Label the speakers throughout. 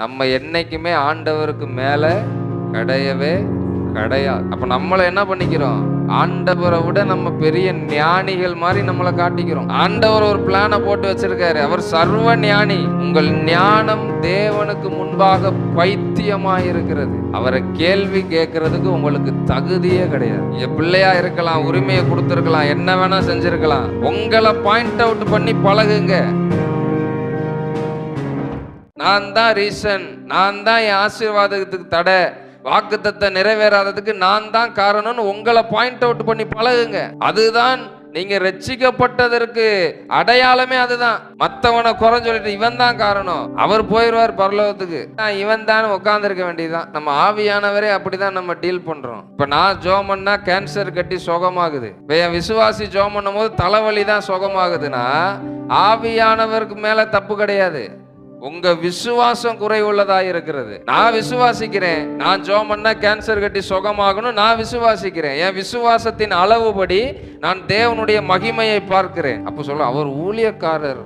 Speaker 1: நம்ம என்னைக்குமே ஆண்டவருக்கு மேல கிடையவே கிடையாது. அப்ப நம்மளை என்ன பண்ணிக்கிறோம்? ஆண்டவரை விட நம்ம பெரிய ஞானிகள் மாதிரி நம்மளை காட்டிக்கிறோம். ஆண்டவர் ஒரு பிளானை போட்டு வச்சிருக்காரு. அவர் சர்வ ஞானி. உங்கள் ஞானம் தேவனுக்கு முன்பாக பைத்தியமாய் இருக்கிறது அவரை கேள்வி கேட்கறதுக்கு உங்களுக்கு தகுதியே கிடையாது. என் பிள்ளையா இருக்கலாம் உரிமையை கொடுத்துருக்கலாம் என்ன வேணா செஞ்சிருக்கலாம். உங்களை பாயிண்ட் அவுட் பண்ணி பழகுங்க. நான் தான் ரீசன் நான் தான் என் ஆசீர்வாதத்துக்கு தடை. வாக்குத்தத்தை நிறைவேறாததுக்கு நான் தான் காரணம்னு உங்களை பாயிண்ட் அவுட் பண்ணி பழகுங்க. அதுதான் நீங்க ரட்சிக்கப்பட்டதற்கு அடையாளமே அதுதான். மத்தவனை குறை சொல்லிட்டு இவன் தான் காரணம். அவர் போயிடுவார் பரலோகத்துக்கு. இவன் தான் உட்காந்துருக்க வேண்டியதுதான். நம்ம ஆவியானவரே அப்படிதான் நம்ம டீல் பண்றோம். இப்ப நான் ஜோம் பண்ணா கேன்சர் கட்டி சுகமாகுது. இப்ப என் விசுவாசி ஜோம் பண்ணும் போது தலைவலி தான் சுகமாகுதுன்னா ஆவியானவருக்கு மேல தப்பு கிடையாது. உங்க விசுவாசம் குறைவுள்ளதா இருக்கிறது. நான் விசுவாசிக்கிறேன். நான் ஜோம் பண்ணா கேன்சர் கட்டி சுகமாகணும். நான் விசுவாசிக்கிறேன். என் விசுவாசத்தின் அளவுபடி நான் தேவனுடைய மகிமையை பார்க்கிறேன். அப்ப சொல்ல அவர் ஊழியக்காரர்.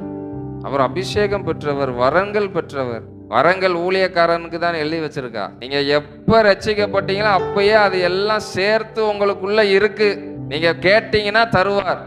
Speaker 1: அவர் அபிஷேகம் பெற்றவர் வரங்கள் பெற்றவர். வரங்கள் ஊழியக்காரனுக்கு தான் எழுதி வச்சிருக்கா. நீங்க எப்ப ரச்சிக்கப்பட்டீங்களோ அப்பயே அது எல்லாம் சேர்த்து உங்களுக்குள்ள இருக்கு. நீங்க கேட்டீங்கன்னா தருவார்.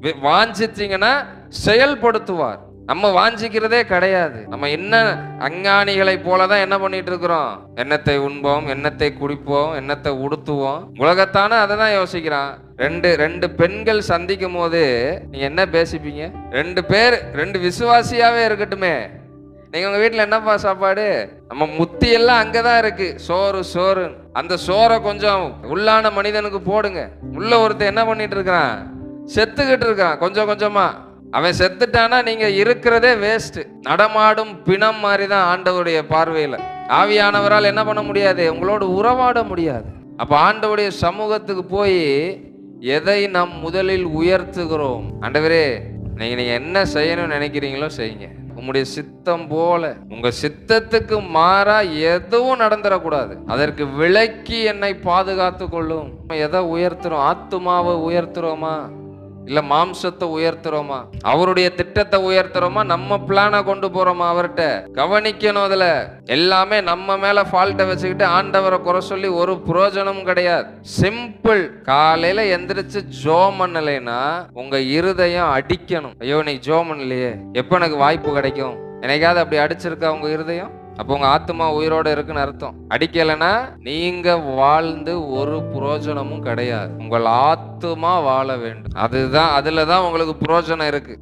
Speaker 1: வாஞ்சிச்சிங்கன்னா வாஞ்சித்தீங்கன்னா செயல்படுத்துவார். நம்ம வாஞ்சிக்கிறதே கிடையாது. நம்ம என்ன அஞ்ஞானிகளை போல தான் என்ன பண்ணிட்டு இருக்கிறோம் எண்ணத்தை உண்போம் எண்ணத்தை குடிப்போம் எண்ணத்தை உடுத்துவோம்? உலகத்தான அதை தான் யோசிக்கிறான். ரெண்டு ரெண்டு பெண்கள் சந்திக்கும் போது நீங்க என்ன பேசிப்பீங்க? ரெண்டு பேர் ரெண்டு விசுவாசியாவே இருக்கட்டுமே. நீங்க உங்க வீட்டுல என்னப்பா சாப்பாடு? நம்ம முத்தி எல்லாம் அங்கதான் இருக்கு. சோறு சோறு. அந்த சோறை கொஞ்சம் உள்ளான மனிதனுக்கு போடுங்க. உள்ள ஒருத்தன் என்ன பண்ணிட்டு இருக்கிறான் செத்துக்கிட்டு இருக்கான் கொஞ்சம் கொஞ்சமா. அவன் செத்துட்டானா நீங்க இருக்கிறதே வேஸ்ட் நடமாடும் பிணம் மாதிரி தான் ஆண்டவருடைய பார்வையில. ஆவியானவரால் என்ன பண்ண முடியாது? உங்களோட உறவாட முடியாது. அப்ப ஆண்டவருடைய சமூகத்துக்கு போய் எதை நாம் முதலில் உயர்த்துகிறோம்? ஆண்டவரே நீங்க நீங்க என்ன செய்யணும்னு நினைக்கிறீங்களோ செய்யுங்க. உங்களுடைய சித்தம் போல. உங்க சித்தத்துக்கு மாறா எதுவும் நடந்துடக்கூடாது அதற்கு விலக்கி என்னை பாதுகாத்து கொள்ளும். எதை உயர்த்துறோம்? ஆத்துமாவை உயர்த்துறோமா? இல்ல மாம்சத்தை உயர்த்துறோமா? அவருடைய திட்டத்தை உயர்த்துறோமா? நம்ம பிளானை கொண்டு போறோமா அவர்கிட்ட? கவனிக்கணும் அதுல. எல்லாமே நம்ம மேல ஃபால்ட்டை வச்சுக்கிட்டு ஆண்டவரை குறை சொல்லி ஒரு பிரயோஜனமும் கிடையாது. சிம்பிள் காலையில எந்திரிச்சு ஜோ பண்ணலைன்னா உங்க இருதயம் அடிக்கணும். ஐயோ நீ ஜோ பண்ணலையே எப்ப எனக்கு வாய்ப்பு கிடைக்கும்? எனக்காவது அப்படி அடிச்சிருக்கா உங்க இருதயம்? அப்போ உங்க ஆத்மா உயிரோட இருக்குன்னு அர்த்தம். அடிக்கலைன்னா நீங்க வாழ்ந்து ஒரு புரோஜனமும் கிடையாது. உங்கள் ஆத்துமா வாழ வேண்டும். அதுதான் அதுல தான் உங்களுக்கு புரோஜனம் இருக்கு.